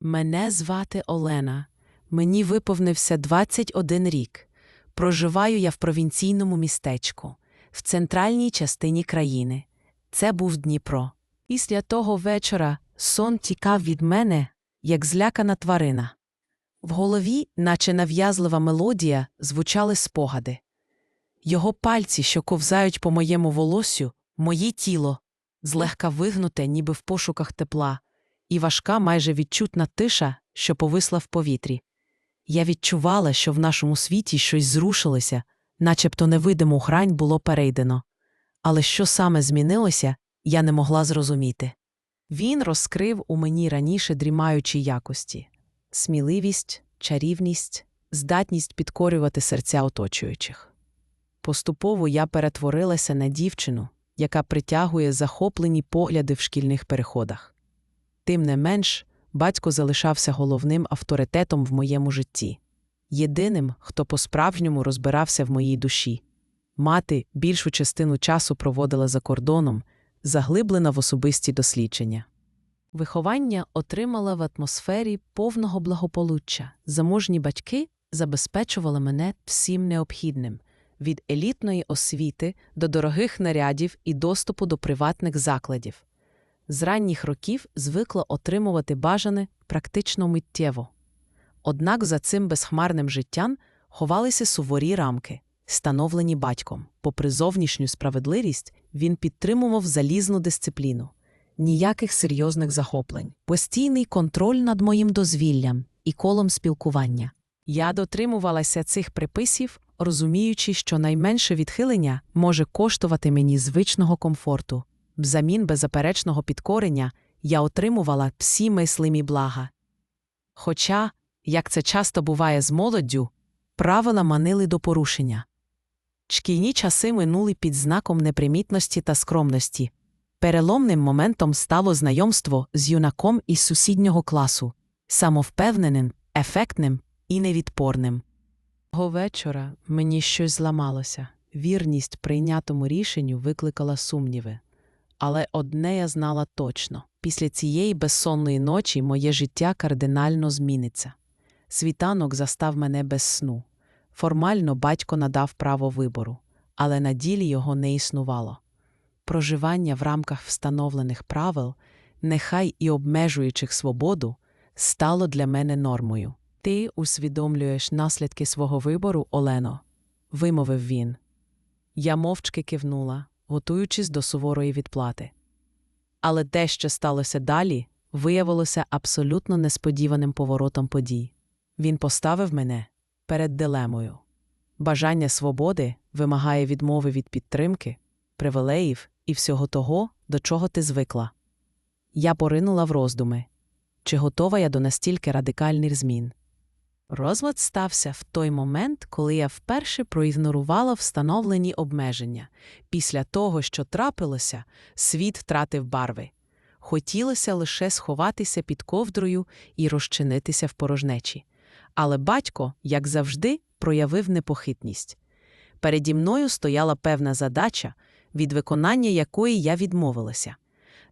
Мене звати Олена. Мені виповнився 21 рік. Проживаю я в провінційному містечку, в центральній частині країни. Це був Дніпро. Після того вечора сон тікав від мене, як злякана тварина. В голові, наче нав'язлива мелодія, звучали спогади. Його пальці, що ковзають по моєму волосю, моє тіло, злегка вигнуте, ніби в пошуках тепла, і важка, майже відчутна тиша, що повисла в повітрі. Я відчувала, що в нашому світі щось зрушилося, начебто невидиму грань було перейдено. Але що саме змінилося, я не могла зрозуміти. Він розкрив у мені раніше дрімаючі якості сміливість, чарівність, здатність підкорювати серця оточуючих. Поступово я перетворилася на дівчину, яка притягує захоплені погляди в шкільних переходах. Тим не менш, батько залишався головним авторитетом в моєму житті, єдиним, хто по-справжньому розбирався в моїй душі. Мати більшу частину часу проводила за кордоном, заглиблена в особисті дослідження. Виховання отримала в атмосфері повного благополуччя. Заможні батьки забезпечували мене всім необхідним від елітної освіти до дорогих нарядів і доступу до приватних закладів. З ранніх років звикла отримувати бажане практично миттєво. Однак за цим безхмарним життям ховалися суворі рамки, становлені батьком. Попри зовнішню справедливість, він підтримував залізну дисципліну. Ніяких серйозних захоплень, постійний контроль над моїм дозвіллям і колом спілкування. Я дотримувалася цих приписів, розуміючи, що найменше відхилення може коштувати мені звичного комфорту. Взамін беззаперечного підкорення я отримувала всі мислимі блага. Хоча, як це часто буває з молоддю, правила манили до порушення. Шкільні часи минули під знаком непримітності та скромності. Переломним моментом стало знайомство з юнаком із сусіднього класу, самовпевненим, ефектним і невідпорним. Того вечора мені щось зламалося. Вірність прийнятому рішенню викликала сумніви. Але одне я знала точно після цієї безсонної ночі моє життя кардинально зміниться. Світанок застав мене без сну. Формально батько надав право вибору, але на ділі його не існувало. Проживання в рамках встановлених правил, нехай і обмежуючих свободу, стало для мене нормою. Ти усвідомлюєш наслідки свого вибору, Олено, вимовив він. Я мовчки кивнула, готуючись до суворої відплати. Але те, що сталося далі, виявилося абсолютно несподіваним поворотом подій. Він поставив мене перед дилемою. Бажання свободи вимагає відмови від підтримки, привілеїв і всього того, до чого ти звикла. Я поринула в роздуми чи готова я до настільки радикальних змін. Розлад стався в той момент, коли я вперше проігнорувала встановлені обмеження. Після того, що трапилося, світ втратив барви. Хотілося лише сховатися під ковдрою і розчинитися в порожнечі. Але батько, як завжди, проявив непохитність. Переді мною стояла певна задача, від виконання якої я відмовилася.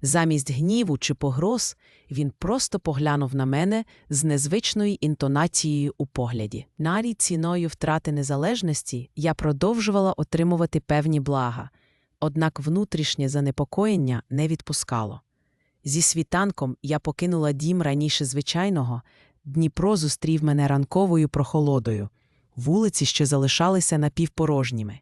Замість гніву чи погроз він просто поглянув на мене з незвичною інтонацією у погляді. Навіть ціною втрати незалежності я продовжувала отримувати певні блага, однак внутрішнє занепокоєння не відпускало. Зі світанком я покинула дім раніше звичайного, Дніпро зустрів мене ранковою прохолодою, вулиці ще залишалися напівпорожніми.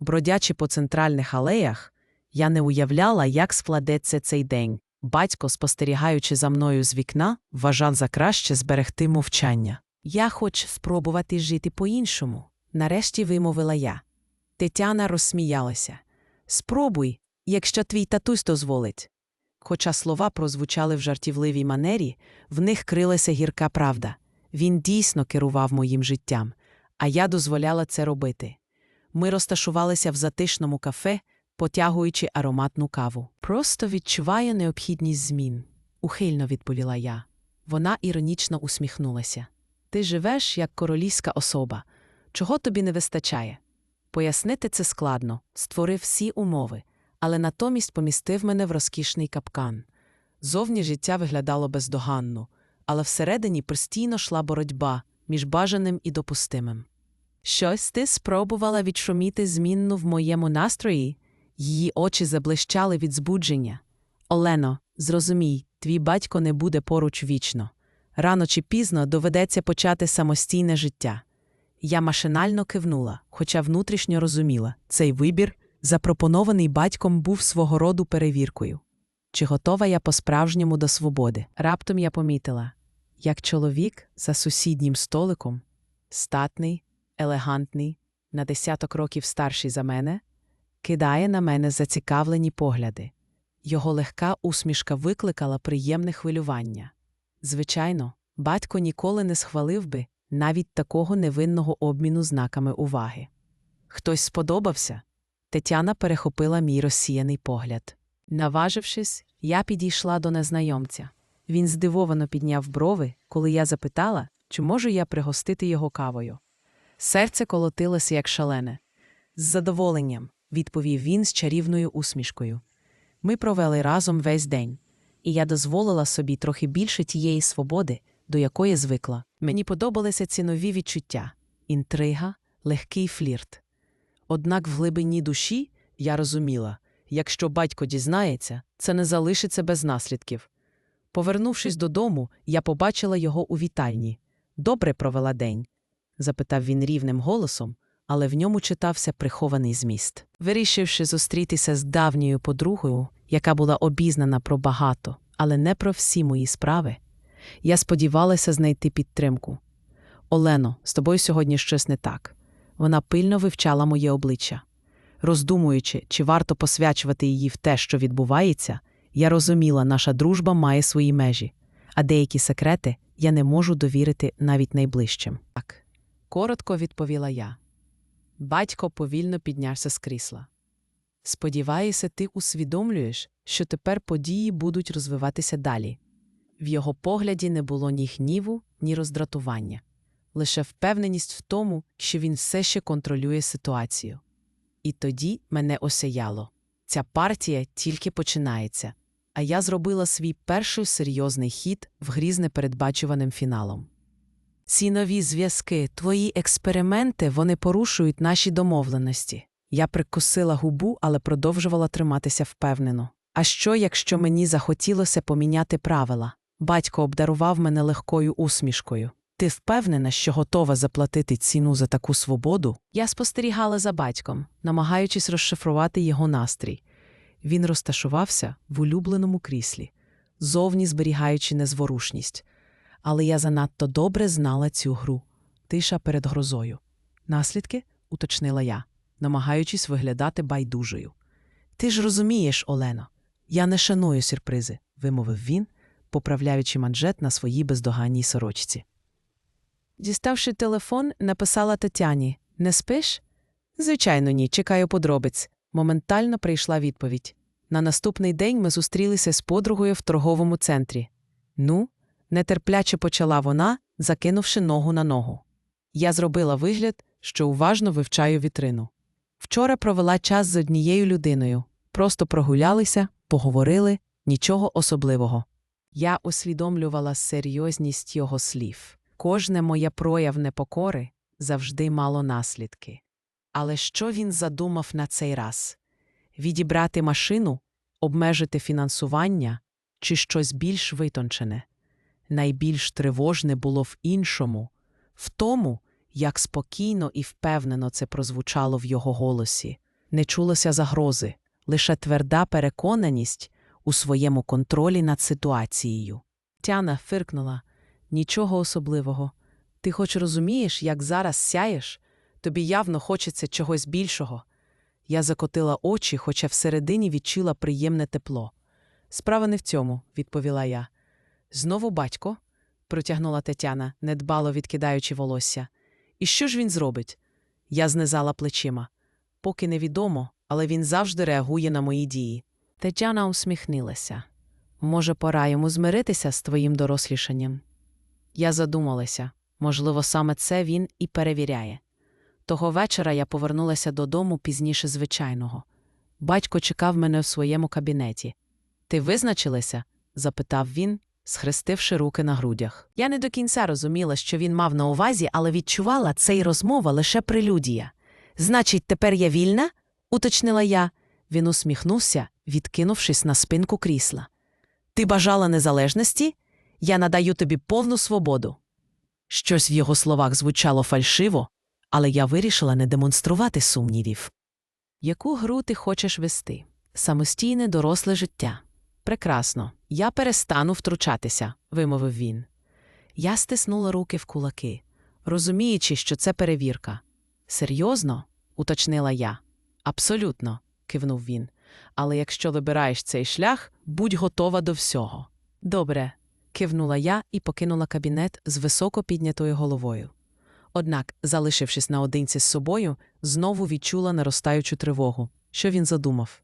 Бродячи по центральних алеях, я не уявляла, як складеться цей день. Батько, спостерігаючи за мною з вікна, вважав за краще зберегти мовчання. Я хочу спробувати жити по-іншому, нарешті вимовила я. Тетяна розсміялася. Спробуй, якщо твій татусь дозволить. Хоча слова прозвучали в жартівливій манері, в них крилася гірка правда. Він дійсно керував моїм життям, а я дозволяла це робити. Ми розташувалися в затишному кафе, потягуючи ароматну каву. Просто відчуваю необхідність змін, ухильно відповіла я. Вона іронічно усміхнулася. Ти живеш як королівська особа. Чого тобі не вистачає? Пояснити це складно, створив всі умови, але натомість помістив мене в розкішний капкан. Зовні життя виглядало бездоганно, але всередині постійно йшла боротьба між бажаним і допустимим. Щось ти спробувала відшуміти змінну в моєму настрої? Її очі заблищали від збудження. Олено, зрозумій, твій батько не буде поруч вічно. Рано чи пізно доведеться почати самостійне життя. Я машинально кивнула, хоча внутрішньо розуміла, цей вибір, запропонований батьком, був свого роду перевіркою. Чи готова я по-справжньому до свободи? Раптом я помітила, як чоловік за сусіднім столиком, статний, елегантний, на десяток років старший за мене, кидає на мене зацікавлені погляди. Його легка усмішка викликала приємне хвилювання. Звичайно, батько ніколи не схвалив би навіть такого невинного обміну знаками уваги. Хтось сподобався. Тетяна перехопила мій розсіяний погляд. Наважившись, я підійшла до незнайомця. Він здивовано підняв брови, коли я запитала, чи можу я пригостити його кавою. Серце колотилося як шалене. З задоволенням, відповів він з чарівною усмішкою. Ми провели разом весь день, і я дозволила собі трохи більше тієї свободи, до якої звикла. Мені подобалися ці нові відчуття інтрига, легкий флірт. Однак в глибині душі я розуміла, якщо батько дізнається, це не залишиться без наслідків. Повернувшись додому, я побачила його у вітальні. Добре провела день? запитав він рівним голосом, але в ньому читався прихований зміст. Вирішивши зустрітися з давньою подругою, яка була обізнана про багато, але не про всі мої справи, я сподівалася знайти підтримку. Олено, з тобою сьогодні щось не так. Вона пильно вивчала моє обличчя. Роздумуючи, чи варто посвячувати її в те, що відбувається, я розуміла, наша дружба має свої межі, а деякі секрети я не можу довірити навіть найближчим. Так, коротко відповіла я. Батько повільно піднявся з крісла. Сподіваюся, ти усвідомлюєш, що тепер події будуть розвиватися далі. В його погляді не було ні гніву, ні роздратування, лише впевненість в тому, що він все ще контролює ситуацію. І тоді мене осяяло. Ця партія тільки починається, а я зробила свій перший серйозний хід в грі з фіналом. Ці нові зв'язки, твої експерименти, вони порушують наші домовленості. Я прикусила губу, але продовжувала триматися впевнено. А що, якщо мені захотілося поміняти правила? Батько обдарував мене легкою усмішкою. Ти впевнена, що готова заплатити ціну за таку свободу? Я спостерігала за батьком, намагаючись розшифрувати його настрій. Він розташувався в улюбленому кріслі, зовні зберігаючи незворушність. Але я занадто добре знала цю гру тиша перед грозою. Наслідки? уточнила я, намагаючись виглядати байдужою. Ти ж розумієш, Олено, я не шаную сюрпризи, вимовив він, поправляючи манжет на своїй бездоганній сорочці. Діставши телефон, написала Тетяні Не спиш? Звичайно, ні, чекаю подробиць. Моментально прийшла відповідь. На наступний день ми зустрілися з подругою в торговому центрі. Ну, нетерпляче почала вона, закинувши ногу на ногу. Я зробила вигляд, що уважно вивчаю вітрину. Вчора провела час з однією людиною, просто прогулялися, поговорили, нічого особливого. Я усвідомлювала серйозність його слів. Кожне моє прояв непокори завжди мало наслідки. Але що він задумав на цей раз? Відібрати машину, обмежити фінансування чи щось більш витончене? Найбільш тривожне було в іншому, в тому, як спокійно і впевнено це прозвучало в його голосі. Не чулося загрози, лише тверда переконаність у своєму контролі над ситуацією. Тяна фиркнула нічого особливого. Ти хоч розумієш, як зараз сяєш? Тобі явно хочеться чогось більшого. Я закотила очі, хоча всередині відчула приємне тепло. Справа не в цьому, відповіла я. Знову батько, протягнула Тетяна, недбало відкидаючи волосся. І що ж він зробить? Я знизала плечима. Поки невідомо, але він завжди реагує на мої дії. Тетяна усміхнилася. Може, пора йому змиритися з твоїм дорослішанням? Я задумалася можливо, саме це він і перевіряє. Того вечора я повернулася додому пізніше звичайного. Батько чекав мене в своєму кабінеті. Ти визначилася? запитав він, схрестивши руки на грудях. Я не до кінця розуміла, що він мав на увазі, але відчувала цей розмова лише прелюдія. Значить, тепер я вільна? уточнила я. Він усміхнувся, відкинувшись на спинку крісла. Ти бажала незалежності? Я надаю тобі повну свободу. Щось в його словах звучало фальшиво, але я вирішила не демонструвати сумнівів. Яку гру ти хочеш вести? Самостійне доросле життя. Прекрасно. Я перестану втручатися, вимовив він. Я стиснула руки в кулаки, розуміючи, що це перевірка. Серйозно? уточнила я. Абсолютно, кивнув він. Але якщо вибираєш цей шлях, будь готова до всього. Добре, кивнула я і покинула кабінет з високо піднятою головою. Однак, залишившись наодинці з собою, знову відчула наростаючу тривогу. Що він задумав?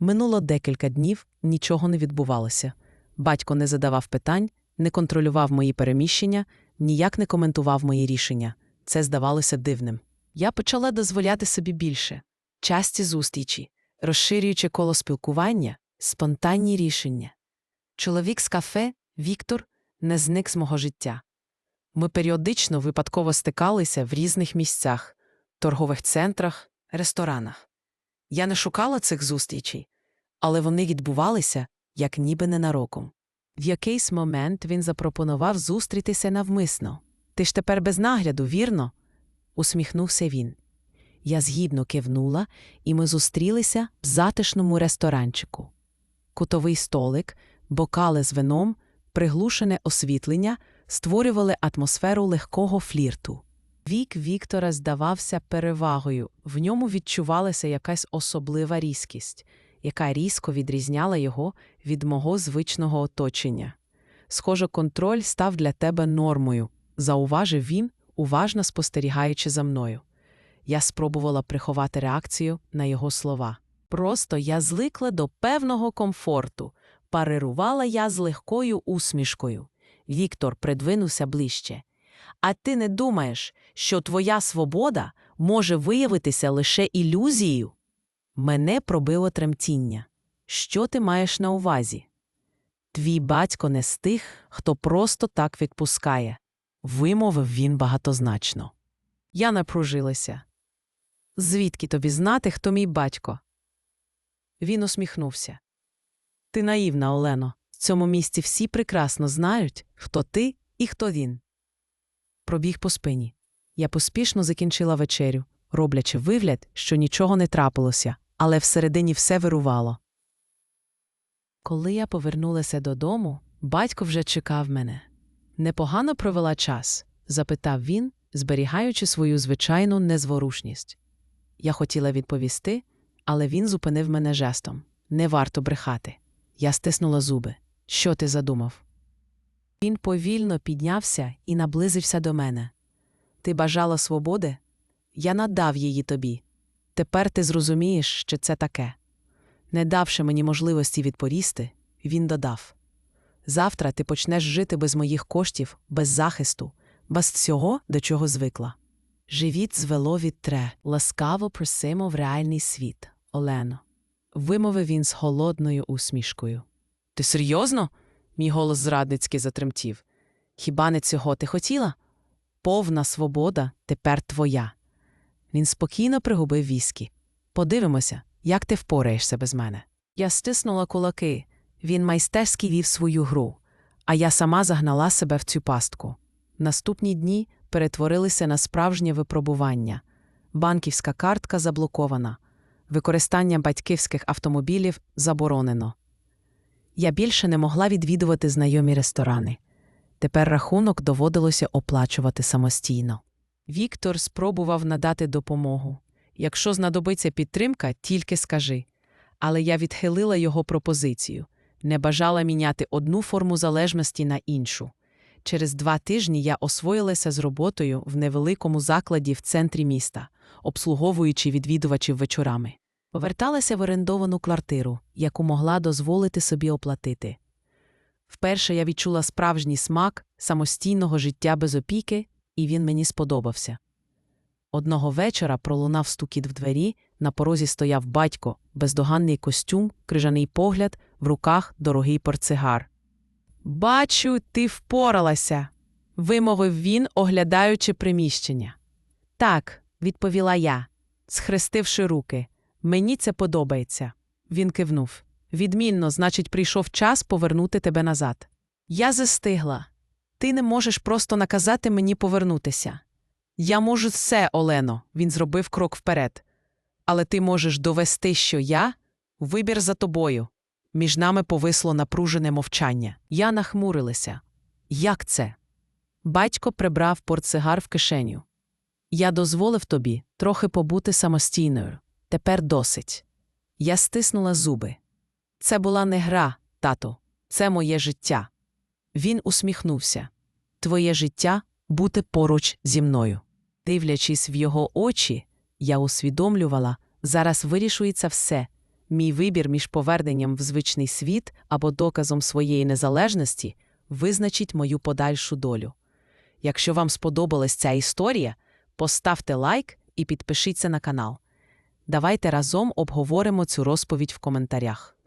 Минуло декілька днів, нічого не відбувалося. Батько не задавав питань, не контролював мої переміщення, ніяк не коментував мої рішення. Це здавалося дивним. Я почала дозволяти собі більше часті зустрічі, розширюючи коло спілкування, спонтанні рішення. Чоловік з кафе, Віктор, не зник з мого життя. Ми періодично випадково стикалися в різних місцях, торгових центрах, ресторанах. Я не шукала цих зустрічей, але вони відбувалися як ніби ненароком. В якийсь момент він запропонував зустрітися навмисно. Ти ж тепер без нагляду, вірно? усміхнувся він. Я згідно кивнула, і ми зустрілися в затишному ресторанчику. Кутовий столик, бокали з вином, приглушене освітлення створювали атмосферу легкого флірту. Вік Віктора здавався перевагою, в ньому відчувалася якась особлива різкість, яка різко відрізняла його від мого звичного оточення. Схоже, контроль став для тебе нормою, зауважив він, уважно спостерігаючи за мною. Я спробувала приховати реакцію на його слова. Просто я звикла до певного комфорту, парирувала я з легкою усмішкою. Віктор придвинувся ближче. А ти не думаєш, що твоя свобода може виявитися лише ілюзією? Мене пробило тремтіння. Що ти маєш на увазі? Твій батько не з тих, хто просто так відпускає, вимовив він багатозначно. Я напружилася. Звідки тобі знати, хто мій батько? Він усміхнувся. Ти наївна, Олено. В цьому місці всі прекрасно знають, хто ти і хто він. Пробіг по спині. Я поспішно закінчила вечерю, роблячи вигляд, що нічого не трапилося, але всередині все вирувало. Коли я повернулася додому, батько вже чекав мене. Непогано провела час? запитав він, зберігаючи свою звичайну незворушність. Я хотіла відповісти, але він зупинив мене жестом не варто брехати. Я стиснула зуби. Що ти задумав? Він повільно піднявся і наблизився до мене. Ти бажала свободи? Я надав її тобі. Тепер ти зрозумієш, що це таке. Не давши мені можливості відповісти, він додав Завтра ти почнеш жити без моїх коштів, без захисту, без всього, до чого звикла. Живіт звело від тре, ласкаво просимо в реальний світ, Олено. Вимовив він з холодною усмішкою. Ти серйозно? Мій голос зрадницьки затремтів. Хіба не цього ти хотіла? Повна свобода тепер твоя. Він спокійно пригубив віскі. Подивимося, як ти впораєшся без мене. Я стиснула кулаки. Він майстерськи вів свою гру, а я сама загнала себе в цю пастку. Наступні дні перетворилися на справжнє випробування. Банківська картка заблокована, використання батьківських автомобілів заборонено. Я більше не могла відвідувати знайомі ресторани. Тепер рахунок доводилося оплачувати самостійно. Віктор спробував надати допомогу. Якщо знадобиться підтримка, тільки скажи. Але я відхилила його пропозицію, не бажала міняти одну форму залежності на іншу. Через два тижні я освоїлася з роботою в невеликому закладі в центрі міста, обслуговуючи відвідувачів вечорами. Поверталася в орендовану квартиру, яку могла дозволити собі оплатити. Вперше я відчула справжній смак самостійного життя без опіки, і він мені сподобався. Одного вечора пролунав стукіт в двері, на порозі стояв батько, бездоганний костюм, крижаний погляд, в руках дорогий портсигар. Бачу, ти впоралася, вимовив він, оглядаючи приміщення. Так, відповіла я, схрестивши руки. Мені це подобається. Він кивнув. Відмінно, значить, прийшов час повернути тебе назад. Я застигла. Ти не можеш просто наказати мені повернутися. Я можу все, Олено, він зробив крок вперед. Але ти можеш довести, що я вибір за тобою. Між нами повисло напружене мовчання. Я нахмурилася. Як це? Батько прибрав портсигар в кишеню. Я дозволив тобі трохи побути самостійною. Тепер досить. Я стиснула зуби. Це була не гра, тато, це моє життя. Він усміхнувся. Твоє життя бути поруч зі мною. Дивлячись в його очі, я усвідомлювала, зараз вирішується все. Мій вибір між поверненням в звичний світ або доказом своєї незалежності визначить мою подальшу долю. Якщо вам сподобалась ця історія, поставте лайк і підпишіться на канал. Давайте разом обговоримо цю розповідь в коментарях.